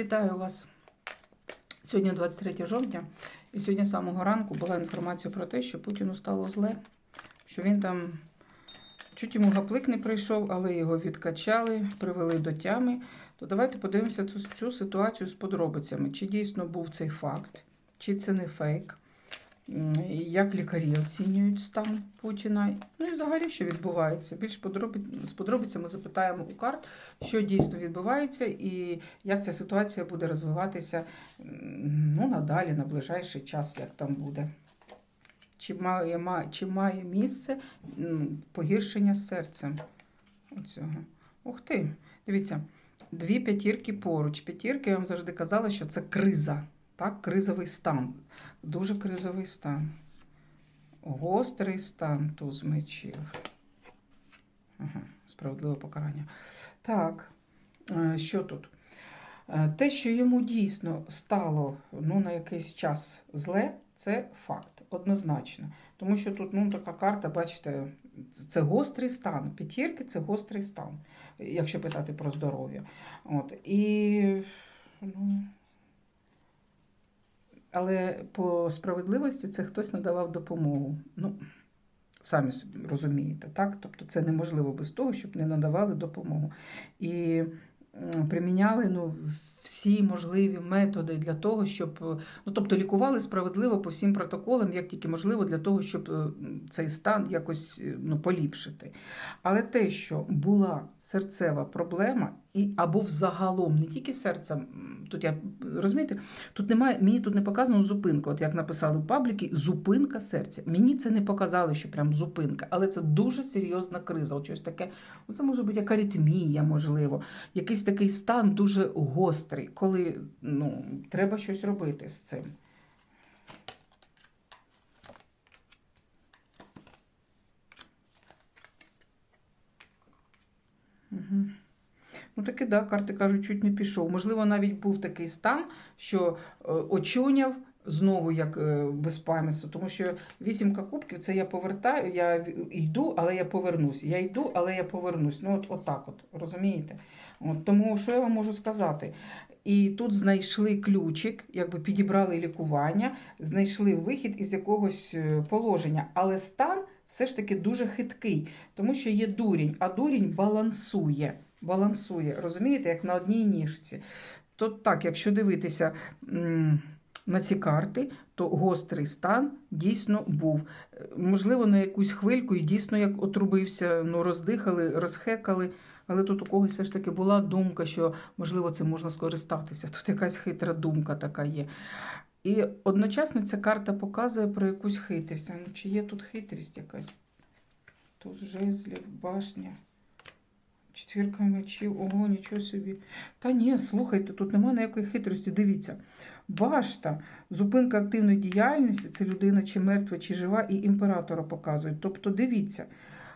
Вітаю вас. Сьогодні 23 жовтня, і сьогодні з самого ранку була інформація про те, що Путіну стало зле, що він там чуть йому гаплик не прийшов, але його відкачали, привели до тями. То давайте подивимося цю, цю ситуацію з подробицями. Чи дійсно був цей факт, чи це не фейк, як лікарі оцінюють стан Путіна. Ну і взагалі, що відбувається. Більш з подробицями запитаємо у карт, що дійсно відбувається, і як ця ситуація буде розвиватися ну, надалі, на ближайший час, як там буде. Чи має, чи має місце погіршення серцем? Оцього. Ух ти! Дивіться, дві п'ятірки поруч. П'ятірки, я вам завжди казала, що це криза. Так, кризовий стан. Дуже кризовий стан. Гострий стан туз мечів. Ага, справедливе покарання. Так, е, що тут? Е, Те, що йому дійсно стало ну, на якийсь час зле, це факт, однозначно. Тому що тут ну, така карта, бачите, це гострий стан. П'ятірки це гострий стан, якщо питати про здоров'я. От, і, ну, але по справедливості це хтось надавав допомогу. Ну, самі розумієте, так? Тобто це неможливо без того, щоб не надавали допомогу. І приміняли ну, всі можливі методи для того, щоб е, ну, тобто лікували справедливо по всім протоколам, як тільки можливо, для того, щоб е, цей стан якось е, ну, поліпшити. Але те, що була серцева проблема, і або взагалом не тільки серцем, тут я розумієте, тут немає, мені тут не показано зупинка. От як написали в пабліки, зупинка серця. Мені це не показали, що прям зупинка, але це дуже серйозна криза. От щось таке, це може бути як аритмія, можливо, якийсь такий стан дуже гострий, коли ну, треба щось робити з цим. Угу. Ну таки, да, карти кажуть, чуть не пішов. Можливо, навіть був такий стан, що е, очуняв знову як е, безпам'ятство, тому що вісімка кубків це я повертаю, я йду, але я повернусь. Я йду, але я повернусь. Ну, от, от так от, розумієте? От, тому що я вам можу сказати? І тут знайшли ключик, якби підібрали лікування, знайшли вихід із якогось е, положення, але стан все ж таки дуже хиткий, тому що є дурінь, а дурінь балансує. Балансує, розумієте, як на одній ніжці. То так, якщо дивитися на ці карти, то гострий стан дійсно був. Е, Можливо, на якусь хвильку і дійсно як отрубився, ну, роздихали, розхекали. Але тут у когось все ж таки була думка, що можливо це можна скористатися. Тут якась хитра думка така є. І одночасно ця карта показує про якусь хитрість. А Ну, чи є тут хитрість якась? Туз жезлів, башня. Четвірка мечів, ого, нічого собі. Та ні, слухайте, тут немає ніякої хитрості. Дивіться. Башта, зупинка активної діяльності це людина чи мертва, чи жива, і імператора показують. Тобто, дивіться,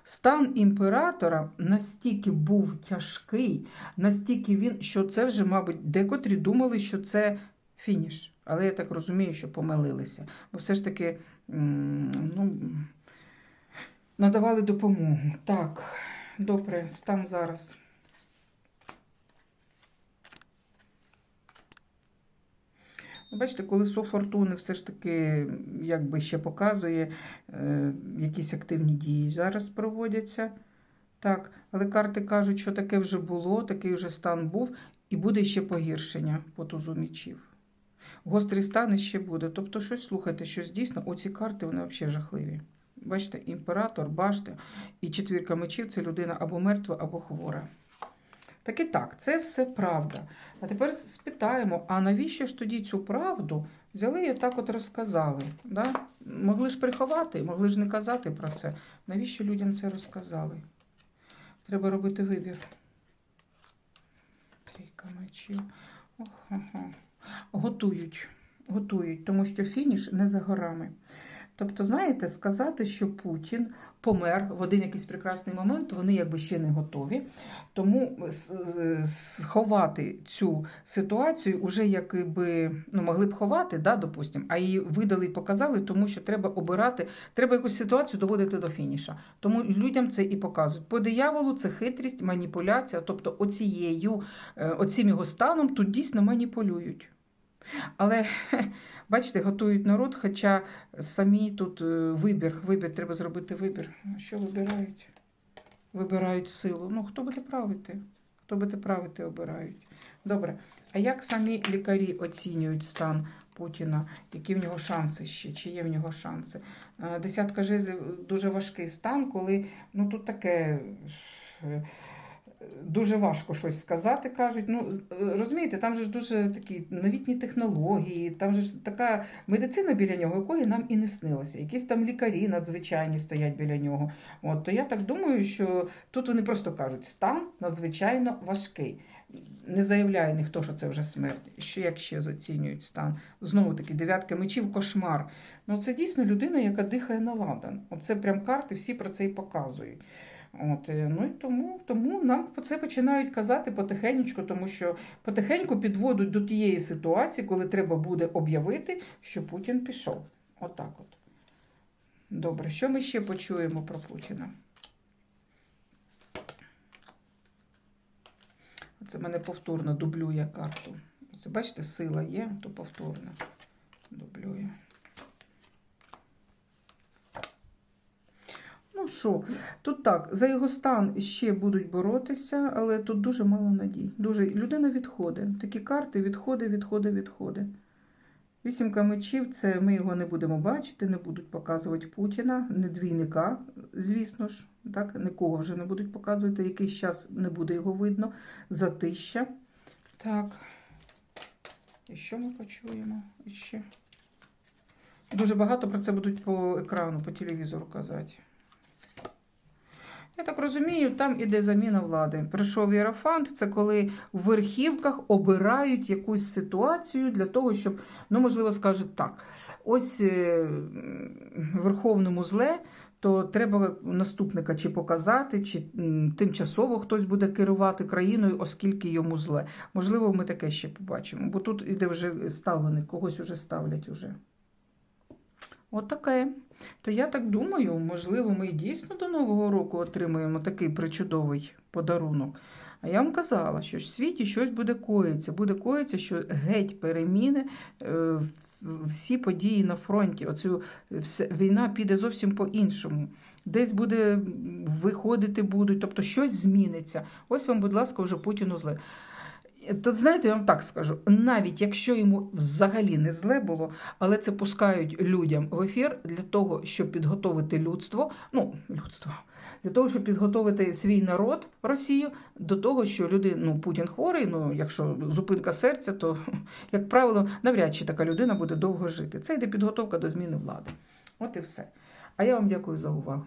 стан імператора настільки був тяжкий, настільки він, що це вже, мабуть, декотрі думали, що це фініш. Але я так розумію, що помилилися. Бо все ж таки ну, надавали допомогу. Так. Добре, стан зараз. Ну, Бачите, колесо фортуни все ж таки якби ще показує, е, якісь активні дії зараз проводяться. Так, але карти кажуть, що таке вже було, такий вже стан був, і буде ще погіршення по тузу мічів. Гострий стан іще буде. Тобто, щось слухайте, щось дійсно, оці карти вони взагалі жахливі. Бачите, імператор, башта і четвірка мечів це людина або мертва, або хвора. Так і так, це все правда. А тепер спитаємо: а навіщо ж тоді цю правду взяли і отак от розказали? Да? Могли ж приховати, могли ж не казати про це. Навіщо людям це розказали? Треба робити вибір. Трійка мечів. Ох, ага. Готують, готують, тому що фініш не за горами. Тобто, знаєте, сказати, що Путін помер в один якийсь прекрасний момент, вони якби ще не готові. Тому сховати цю ситуацію вже якби ну, могли б ховати, да, допустим, а її видали і показали, тому що треба обирати, треба якусь ситуацію доводити до фініша. Тому людям це і показують. По дияволу це хитрість, маніпуляція, тобто оцією, е, оцим його станом тут дійсно маніпулюють. Але бачите, готують народ, хоча самі тут е, вибір, вибір, треба зробити вибір. Що вибирають? Вибирають силу. Ну, хто буде правити? Хто буде правити, обирають. Добре. А як самі лікарі оцінюють стан Путіна? Які в нього шанси ще? Чи є в нього шанси? Е, Десятка жезлів дуже важкий стан, коли ну тут таке. Дуже важко щось сказати, кажуть. Ну, е, розумієте, там же ж дуже такі новітні технології, там же ж така медицина біля нього, якої нам і не снилося. Якісь там лікарі надзвичайні стоять біля нього. От, то я так думаю, що тут вони просто кажуть, стан надзвичайно важкий. Не заявляє ніхто, що це вже смерть. Що як ще зацінюють стан? Знову таки, дев'ятка мечів, кошмар. Ну, це дійсно людина, яка дихає на ладан. Оце прям карти, всі про це і показують. От, е, ну і тому, тому нам про це починають казати потихеньку, тому що потихеньку підводять до тієї ситуації, коли треба буде об'явити, що Путін пішов. Отак от. Добре, що ми ще почуємо про Путіна? Це мене повторно дублює карту. Це, бачите, сила є, то повторно дублює. Ну що, тут так, за його стан ще будуть боротися, але тут дуже мало надій. Дуже людина відходить. Такі карти відходи, відходи, відходи. Вісімка мечів це ми його не будемо бачити, не будуть показувати Путіна, не двійника, звісно ж, так, нікого вже не будуть показувати. Якийсь час не буде його видно. Затища. Так. І що ми почуємо? Ще. Дуже багато про це будуть по екрану, по телевізору казати. Я так розумію, там іде заміна влади. Прийшов Єрофант, це коли в верхівках обирають якусь ситуацію для того, щоб, ну, можливо, скажуть так: ось е, верховному зле, то треба наступника чи показати, чи тимчасово хтось буде керувати країною, оскільки йому зле. Можливо, ми таке ще побачимо, бо тут іде вже ставлений, когось уже ставлять уже. От таке. То я так думаю, можливо, ми дійсно до Нового року отримаємо такий причудовий подарунок. А я вам казала, що в світі щось буде коїться. Буде коїться, що геть переміни е, всі події на фронті. Оцю війна піде зовсім по-іншому. Десь буде виходити будуть, тобто щось зміниться. Ось вам, будь ласка, вже Путіну зле. То знаєте, я вам так скажу: навіть якщо йому взагалі не зле було, але це пускають людям в ефір для того, щоб підготовити людство, ну, людство, для того, щоб підготовити свій народ Росію до того, що люди, ну, Путін хворий, ну, якщо зупинка серця, то, як правило, навряд чи така людина буде довго жити. Це йде підготовка до зміни влади. От і все. А я вам дякую за увагу.